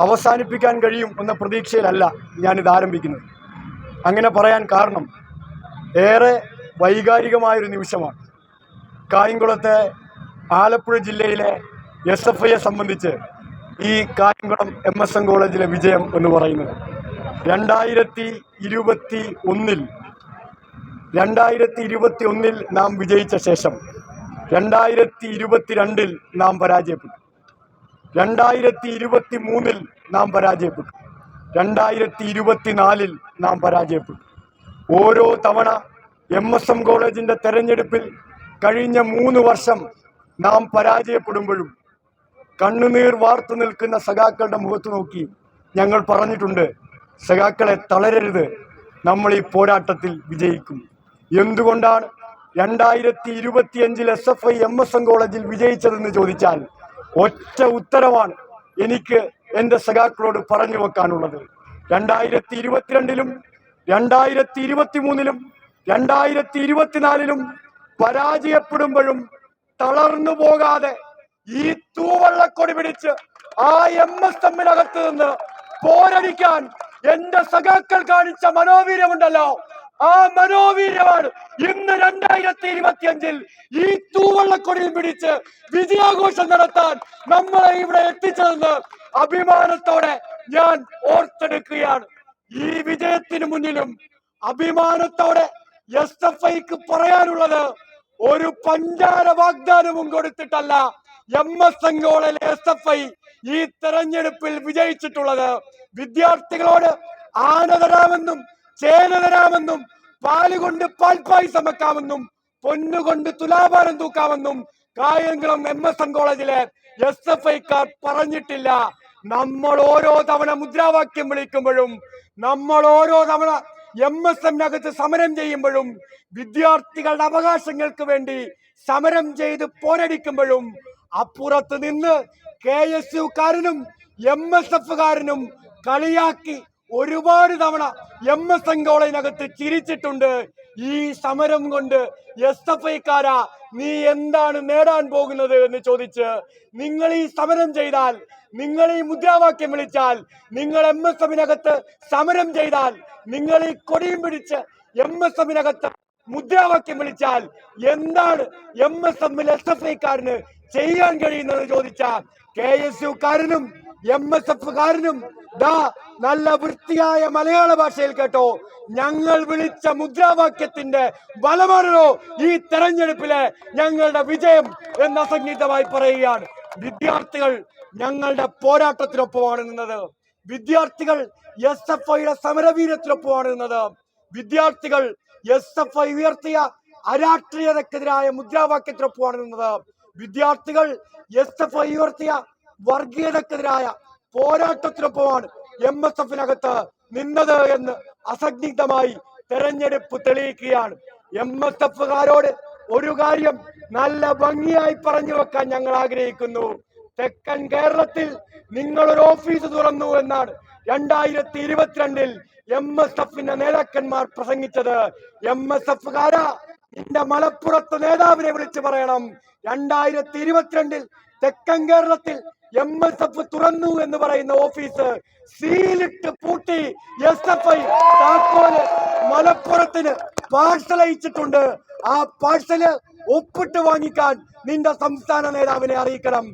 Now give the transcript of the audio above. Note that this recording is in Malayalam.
അവസാനിപ്പിക്കാൻ കഴിയും എന്ന പ്രതീക്ഷയിലല്ല ഞാനിത് ആരംഭിക്കുന്നത്. അങ്ങനെ പറയാൻ കാരണം ഏറെ വൈകാരികമായൊരു നിമിഷമാണ്. കായംകുളത്തെ ആലപ്പുഴ ജില്ലയിലെ എസ് എഫ് ഐയെ സംബന്ധിച്ച് ഈ കായംകുളം എം എസ് എൻ കോളേജിലെ വിജയം എന്ന് പറയുന്നത്. രണ്ടായിരത്തി ഇരുപത്തി ഒന്നിൽ രണ്ടായിരത്തി ഇരുപത്തി ഒന്നിൽ നാം വിജയിച്ച ശേഷം രണ്ടായിരത്തി ഇരുപത്തിരണ്ടിൽ നാം പരാജയപ്പെട്ടു. രണ്ടായിരത്തി ഇരുപത്തി മൂന്നിൽ നാം പരാജയപ്പെട്ടു. രണ്ടായിരത്തി ഇരുപത്തിനാലിൽ നാം പരാജയപ്പെട്ടു. ഓരോ തവണ എം എസ് എം കോളേജിന്റെ തെരഞ്ഞെടുപ്പിൽ കഴിഞ്ഞ മൂന്ന് വർഷം നാം പരാജയപ്പെടുമ്പോഴും കണ്ണുനീർ വാർത്തു നിൽക്കുന്ന സഖാക്കളുടെ മുഖത്ത് നോക്കി ഞങ്ങൾ പറഞ്ഞിട്ടുണ്ട് സഖാക്കളെ തളരരുത് നമ്മൾ ഈ പോരാട്ടത്തിൽ വിജയിക്കും. എന്തുകൊണ്ടാണ് രണ്ടായിരത്തി ഇരുപത്തിയഞ്ചിൽ S F I M S M കോളേജിൽ വിജയിച്ചതെന്ന് ചോദിച്ചാൽ ഒറ്റ ഉത്തരവാണ് എനിക്ക് എന്റെ സഖാക്കളോട് പറഞ്ഞു വെക്കാനുള്ളത്. രണ്ടായിരത്തി ഇരുപത്തിരണ്ടിലും രണ്ടായിരത്തി ഇരുപത്തി മൂന്നിലും രണ്ടായിരത്തി ഇരുപത്തിനാലിലും പരാജയപ്പെടുമ്പോഴും തളർന്നു പോകാതെ ഈ തൂവള്ളക്കൊടി പിടിച്ച് ആ എം എസ് എമ്മിനകത്ത് നിന്ന് പോരടിക്കാൻ എന്റെ സഖാക്കൾ കാണിച്ച മനോവീര്യമുണ്ടല്ലോ. ആ മനോവീര്യമാണ് ഇന്ന് രണ്ടായിരത്തി ഇരുപത്തി അഞ്ചിൽ ഈ തൂവള്ളക്കൊടിയിൽ പിടിച്ച് വിജയാഘോഷം നടത്താൻ നമ്മളെ ഇവിടെ എത്തിച്ചതെന്ന് അഭിമാനത്തോടെ ഞാൻ ഓർത്തെടുക്കുകയാണ്. ഈ വിജയത്തിന് മുന്നിലും അഭിമാനത്തോടെ എസ് എഫ് ഐക്ക് പറയാനുള്ളത് ഒരു പഞ്ചാര വാഗ്ദാനവും കൊടുത്തിട്ടല്ല എം എസ് എങ്കോളിലെ എസ് എഫ് ഐ ഈ തെരഞ്ഞെടുപ്പിൽ വിജയിച്ചിട്ടുള്ളത്. വിദ്യാർത്ഥികളോട് ആന തരാമെന്നും ചേന തരാമെന്നും പാലുകൊണ്ട് പാൽപ്പായസം വെക്കാമെന്നും പൊന്നുകൊണ്ട് തുലാഭാരം തൂക്കാമെന്നും കായംകുളം എം എസ് എൻ കോളേജിലെ എസ് എഫ് ഐക്കാർ പറഞ്ഞിട്ടില്ല. നമ്മൾ ഓരോ തവണ മുദ്രാവാക്യം വിളിക്കുമ്പോഴും നമ്മൾ ഓരോ തവണ എം എസ് എമ്മിനകത്ത് സമരം ചെയ്യുമ്പോഴും വിദ്യാർത്ഥികളുടെ അവകാശങ്ങൾക്ക് വേണ്ടി സമരം ചെയ്ത് പോരടിക്കുമ്പോഴും അപ്പുറത്ത് നിന്ന് കെ എസ് യുക്കാരനും എം എസ് എഫുകാരനും കളിയാക്കി ഒരുപാട് തവണ എം എസ് എൻ കോളേജിനകത്ത് ചിരിച്ചിട്ടുണ്ട്. ഈ സമരം കൊണ്ട് എസ് എഫ് ഐക്കാരാ നീ എന്താണ് നേടാൻ പോകുന്നത് എന്ന് ചോദിച്ച് നിങ്ങൾ ഈ സമരം ചെയ്താൽ നിങ്ങൾ ഈ മുദ്രാവാക്യം വിളിച്ചാൽ നിങ്ങൾ എം എസ് എമ്മിനകത്ത് സമരം ചെയ്താൽ നിങ്ങൾ ഈ കൊടിയും പിടിച്ച് എം എസ് എമ്മിനകത്ത് മുദ്രാവാക്യം വിളിച്ചാൽ എന്താണ് എം എസ് എമ്മിൽ എസ് എഫ് ഐക്കാരന് ചെയ്യാൻ കഴിയുന്നത് ചോദിച്ചാൽ കെ എസ് യുക്കാരനും എം എസ് എഫുകാരനും ദാ നല്ല വൃത്തിയായ മലയാള ഭാഷയിൽ കേട്ടോ. ഞങ്ങൾ വിളിച്ച മുദ്രാവാക്യത്തിന്റെ ബലമാണല്ലോ ഈ തെരഞ്ഞെടുപ്പിലെ ഞങ്ങളുടെ വിജയം എന്ന് അസംഗീതമായി പറയുകയാണ്. വിദ്യാർത്ഥികൾ ഞങ്ങളുടെ പോരാട്ടത്തിനൊപ്പമാണ് നിന്നത്. വിദ്യാർത്ഥികൾ എസ് എഫ് ഐയുടെ സമരവീരത്തിനൊപ്പമാണ് നിന്നത്. വിദ്യാർത്ഥികൾ എസ് എഫ് ഐ ഉയർത്തിയ അരാഷ്ട്രീയതക്കെതിരായ മുദ്രാവാക്യത്തിനൊപ്പമാണ് നിന്നത്. വിദ്യാർത്ഥികൾ എസ് എഫ് ഐ ഉയർത്തിയ വർഗീയതക്കെതിരായ പോരാട്ടത്തിനൊപ്പമാണ് എം എസ് എഫിനകത്ത് നിന്നത് എന്ന് അസന്നിഗ്ധമായി തെരഞ്ഞെടുപ്പ് തെളിയിക്കുകയാണ്. എം എസ് എഫുകാരോട് ഒരു കാര്യം നല്ല ഭംഗിയായി പറഞ്ഞു വെക്കാൻ ഞങ്ങൾ ആഗ്രഹിക്കുന്നു. തെക്കൻ കേരളത്തിൽ നിങ്ങൾ ഒരു ഓഫീസ് തുറന്നു എന്നാണ് രണ്ടായിരത്തി ഇരുപത്തിരണ്ടിൽ എം എസ് എഫിന്റെ നേതാക്കന്മാർ പ്രസംഗിച്ചത്. എം എസ് എഫുകാരാ നിന്റെ മലപ്പുറത്ത് നേതാവിനെ വിളിച്ചു പറയണം. രണ്ടായിരത്തി ഇരുപത്തിരണ്ടിൽ തെക്കൻ കേരളത്തിൽ എം എസ് എഫ് തുറന്നു എന്ന് പറയുന്ന ഓഫീസ് സീലിട്ട് പൂട്ടി എസ് എഫ് ഐ താക്കോൽ മലപ്പുറത്തിന് പാഴ്സൽ അയച്ചിട്ടുണ്ട് ആ പാഴ്സൽ ഒപ്പിട്ട് വാങ്ങിക്കാൻ നിന്റെ സംസ്ഥാന നേതാവിനെ അറിയിക്കണം.